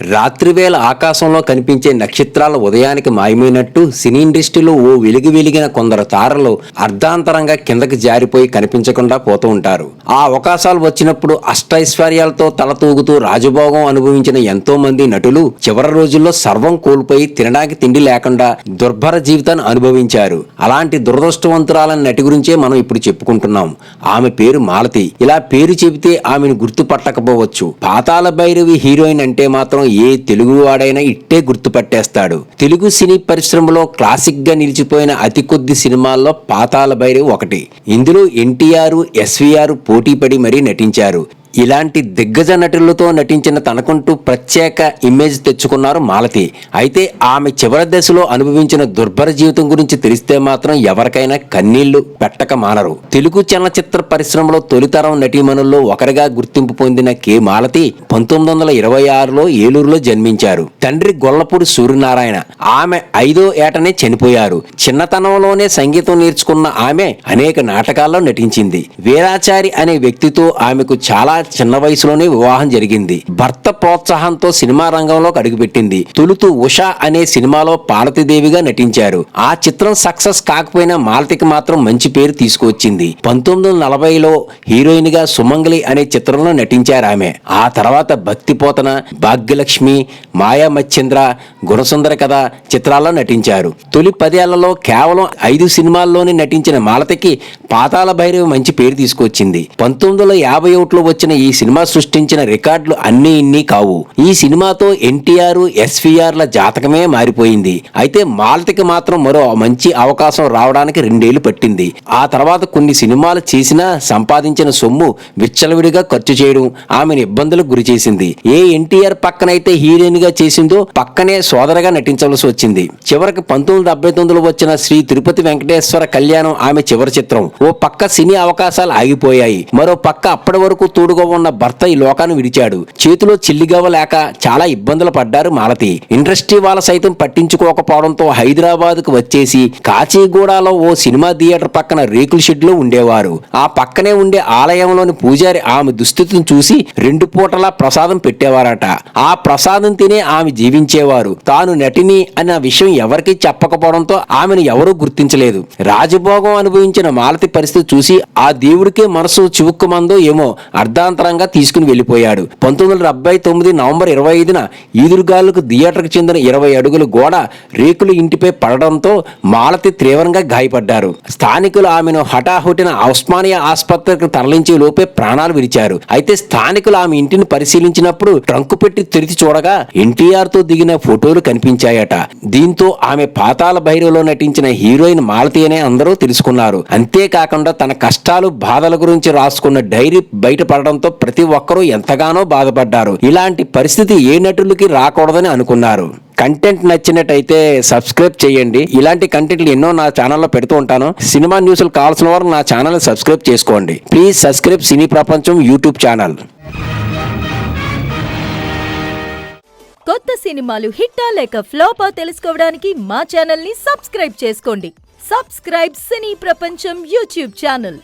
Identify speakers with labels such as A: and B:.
A: రాత్రివేళ ఆకాశంలో కనిపించే నక్షత్రాల ఉదయానికి మాయమైనట్టు సినీ ఇండస్ట్రీలో ఓ వెలుగు వెలిగిన కొందరు తారలు అర్ధాంతరంగా కిందకి జారిపోయి కనిపించకుండా పోతూ ఉంటారు. ఆ అవకాశాలు వచ్చినప్పుడు అష్టైశ్వర్యాలతో తలతూగుతూ రాజభోగం అనుభవించిన ఎంతో మంది నటులు చివరి రోజుల్లో సర్వం కోల్పోయి తినడానికి తిండి లేకుండా దుర్భర జీవితాన్ని అనుభవించారు. అలాంటి దురదృష్టవంతురాలైన నటి గురించే మనం ఇప్పుడు చెప్పుకుంటున్నాం. ఆమె పేరు మాలతి. ఇలా పేరు చెబితే ఆమెను గుర్తుపట్టకపోవచ్చు. పాతాల భైరవి హీరోయిన్ అంటే మాత్రం ఏ తెలుగువాడైనా ఇట్టే గుర్తుపట్టేస్తాడు. తెలుగు సినీ పరిశ్రమలో క్లాసిక్గా నిలిచిపోయిన అతి కొద్ది సినిమాల్లో పాతాల భైరవి ఒకటి. ఇందులో ఎన్టీఆర్ ఎస్వీఆర్ పోటీపడి మరీ నటించారు. ఇలాంటి దిగ్గజ నటులతో నటించిన తనకుంటూ ప్రత్యేక ఇమేజ్ తెచ్చుకున్నారు మాలతి. అయితే ఆమె చివరి దశలో అనుభవించిన దుర్భర జీవితం గురించి తెలిస్తే మాత్రం ఎవరికైనా కన్నీళ్ళు పెట్టక మానరు. తెలుగు చలనచిత్ర పరిశ్రమలో తొలితరం నటీమణుల్లో ఒకరిగా గుర్తింపు పొందిన కె. మాలతి పంతొమ్మిది వందల ఇరవై ఆరులో ఏలూరులో జన్మించారు. తండ్రి గొల్లపూడి సూర్యనారాయణ. ఆమె ఐదో ఏటనే చనిపోయారు. చిన్నతనంలోనే సంగీతం నేర్చుకున్న ఆమె అనేక నాటకాల్లో నటించింది. వీరాచారి అనే వ్యక్తితో ఆమెకు చాలా చిన్న వయసులోనే వివాహం జరిగింది. భర్త ప్రోత్సాహంతో సినిమా రంగంలోకి అడుగుపెట్టింది. తొలుతు ఉషా అనే సినిమాలో పార్వతీదేవిగా నటించారు. ఆ చిత్రం సక్సెస్ కాకపోయినా మాలతికి మాత్రం మంచి పేరు తీసుకువచ్చింది. పంతొమ్మిది వందల నలభైలో హీరోయిన్గా సుమంగ్లి అనే చిత్రంలో నటించారు ఆమె. ఆ తర్వాత భక్తిపోతన భాగ్యలక్ష్మి మాయా మచ్చింద్ర గుణసుందర కథ చిత్రాల్లో నటించారు. తొలి పదేళ్ళలో కేవలం ఐదు సినిమాల్లోనే నటించిన మాలతికి పాతాల భైరవి మంచి పేరు తీసుకొచ్చింది పంతొమ్మిది వందల యాభై ఒకటిలో వచ్చిన ఈ సినిమా సృష్టించిన రికార్డులు అన్నీ ఇన్ని కావు. ఈ సినిమాతో ఎన్టీఆర్ ఎస్వీఆర్ ల జాతకమే మారిపోయింది. అయితే మాలతికి మాత్రం మరో మంచి అవకాశం రావడానికి రెండేళ్ళు పట్టింది. ఆ తర్వాత కొన్ని సినిమాలు చేసినా సంపాదించిన సొమ్ము విచ్చలవిడిగా ఖర్చు చేయడం ఆమెను ఇబ్బందులకు గురి చేసింది. ఏ ఎన్టీఆర్ పక్కనైతే హీరోయిన్గా చేసిందో పక్కనే సోదరగా నటించవలసి వచ్చింది. చివరికి పంతొమ్మిది డెబ్బై తొమ్మిదిలో వచ్చిన శ్రీ తిరుపతి వెంకటేశ్వర కళ్యాణం ఆమె చివరి చిత్రం. ఓ పక్క సినీ అవకాశాలు ఆగిపోయాయి. మరో పక్క అప్పటి వరకు తోడుగా ఉన్న భర్త ఈ లోకాన్ని విడిచాడు. చేతిలో చిల్లిగవ్వ లేక చాలా ఇబ్బందులు పడ్డారు మాలతి. ఇండస్ట్రీ వాళ్ళ సైతం పట్టించుకోకపోవడంతో హైదరాబాద్కు వచ్చేసి కాచిగూడలో ఓ సినిమా థియేటర్ పక్కన రేకుల షెడ్లో ఉండేవారు. ఆ పక్కనే ఉండే ఆలయంలోని పూజారి ఆమె దుస్థితిని చూసి రెండు పూటలా ప్రసాదం పెట్టేవారట. ఆ ప్రసాదం తినే ఆమె జీవించేవారు. తాను నటిని అన్న విషయం ఎవరికీ చెప్పకపోవడంతో ఆమెను ఎవరూ గుర్తించలేదు. రాజభోగం అనుభవించిన మాలతి పరిస్థితి చూసి ఆ దేవుడికే మనసు చివుక్కుమందో ఏమో అర్ధాంతరంగా తీసుకుని వెళ్ళిపోయాడు పంతొమ్మిది వందల డెబ్బై తొమ్మిది నవంబర్ ఇరవై ఐదున ఈదురుగాలకు థియేటర్కు చెందిన ఇరవై అడుగుల గోడ రేకులు ఇంటిపై పడడంతో మాలతి తీవ్రంగా గాయపడ్డారు. స్థానికులు ఆమెను హఠాహుటిన ఉస్మానియా ఆసుపత్రికి తరలించే లోపే ప్రాణాలు విరిచారు అయితే స్థానికులు ఆమె ఇంటిని పరిశీలించినప్పుడు ట్రంకు పెట్టి తెరిచి చూడగా ఎన్టీఆర్తో దిగిన ఫోటోలు కనిపించాయట. దీంతో ఆమె పాతాల భైరవలో నటించిన హీరోయిన్ మాలతి అనే అందరూ తెలుసుకున్నారు. అంతేకాకుండా తన కష్టాలు బాధల గురించి రాసుకున్న డైరీ బయటపడడంతో ప్రతి ఒక్కరూ ఎంతగానో బాధపడ్డారు. ఇలాంటి పరిస్థితి ఏ నటులకి రాకూడదని అనుకున్నారు. కంటెంట్ నచ్చినట్టయితే సబ్స్క్రైబ్ చేయండి. ఇలాంటి కంటెంట్లు ఎన్నో నా ఛానల్లో పెడుతూ ఉంటాను. సినిమా న్యూస్లు కావాల్సిన వారు నా ఛానల్ సబ్స్క్రైబ్ చేసుకోండి. Please subscribe Cine Prapancham YouTube channel.
B: కొత్త సినిమాలు హిట్టా లేక ఫ్లాపా తెలుసుకోవడానికి మా ఛానల్ని సబ్స్క్రైబ్ చేసుకోండి. సబ్స్క్రైబ్ సినీ ప్రపంచం యూట్యూబ్ ఛానల్.